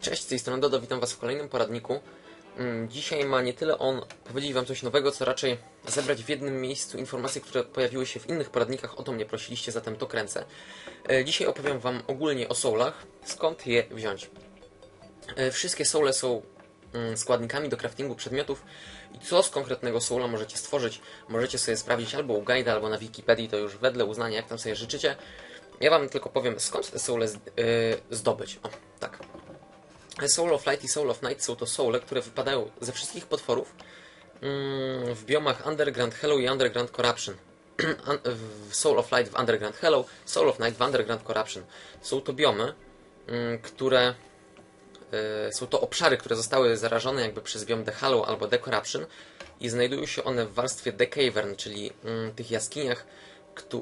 Cześć, z tej strony Dodo, witam Was w kolejnym poradniku. Mm, Dzisiaj ma nie tyle on powiedzieć Wam coś nowego, co raczej zebrać w jednym miejscu informacje, które pojawiły się w innych poradnikach. O to mnie prosiliście, zatem to kręcę. E, Dzisiaj opowiem Wam ogólnie o soulach, skąd je wziąć. E, Wszystkie soule są mm, składnikami do craftingu przedmiotów i co z konkretnego soula możecie stworzyć, możecie sobie sprawdzić albo u guida, albo na Wikipedii, to już wedle uznania, jak tam sobie życzycie. Ja Wam tylko powiem, skąd te soule e, zdobyć. O, tak. Soul of Light i Soul of Night są to soule, które wypadają ze wszystkich potworów mm, w biomach Underground Hello i Underground Corruption. Soul of Light w Underground Hello, Soul of Night w Underground Corruption. Są to biomy, mm, które y, są to obszary, które zostały zarażone jakby przez biom The Hollow albo The Corruption i znajdują się one w warstwie The Cavern, czyli mm, tych jaskiniach,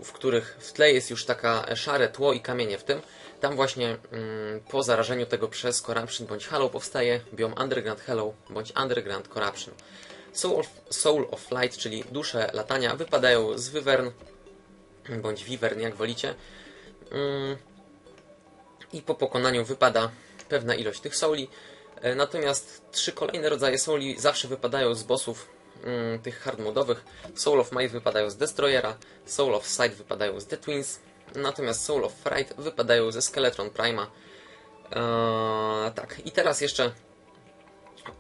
w których w tle jest już taka szare tło i kamienie w tym. Tam właśnie mm, po zarażeniu tego przez Corruption bądź Hollow powstaje biom Underground Hello bądź Underground Corruption. Soul of, Soul of Light, czyli dusze latania, wypadają z Wyvern bądź Wivern, jak wolicie. Mm, I po pokonaniu wypada pewna ilość tych souli. E, Natomiast trzy kolejne rodzaje souli zawsze wypadają z bossów mm, tych hard modowych. Soul of Might wypadają z Destroyera, Soul of Sight wypadają z The Twins, natomiast Soul of Fright wypadają ze Skeletron Prima. Eee, tak, i teraz jeszcze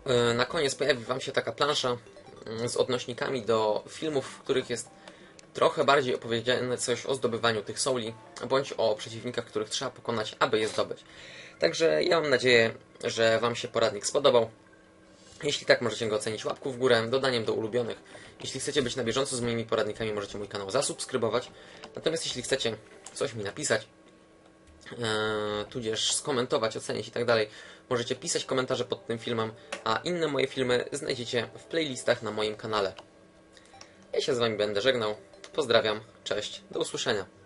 e, na koniec pojawi Wam się taka plansza mm, z odnośnikami do filmów, w których jest trochę bardziej opowiedziane coś o zdobywaniu tych souli, bądź o przeciwnikach, których trzeba pokonać, aby je zdobyć. Także ja mam nadzieję, że Wam się poradnik spodobał. Jeśli tak, możecie go ocenić łapką w górę, dodaniem do ulubionych. Jeśli chcecie być na bieżąco z moimi poradnikami, możecie mój kanał zasubskrybować. Natomiast jeśli chcecie coś mi napisać, e, tudzież skomentować, ocenić i tak dalej, możecie pisać komentarze pod tym filmem, a inne moje filmy znajdziecie w playlistach na moim kanale. Ja się z Wami będę żegnał. Pozdrawiam, cześć, do usłyszenia.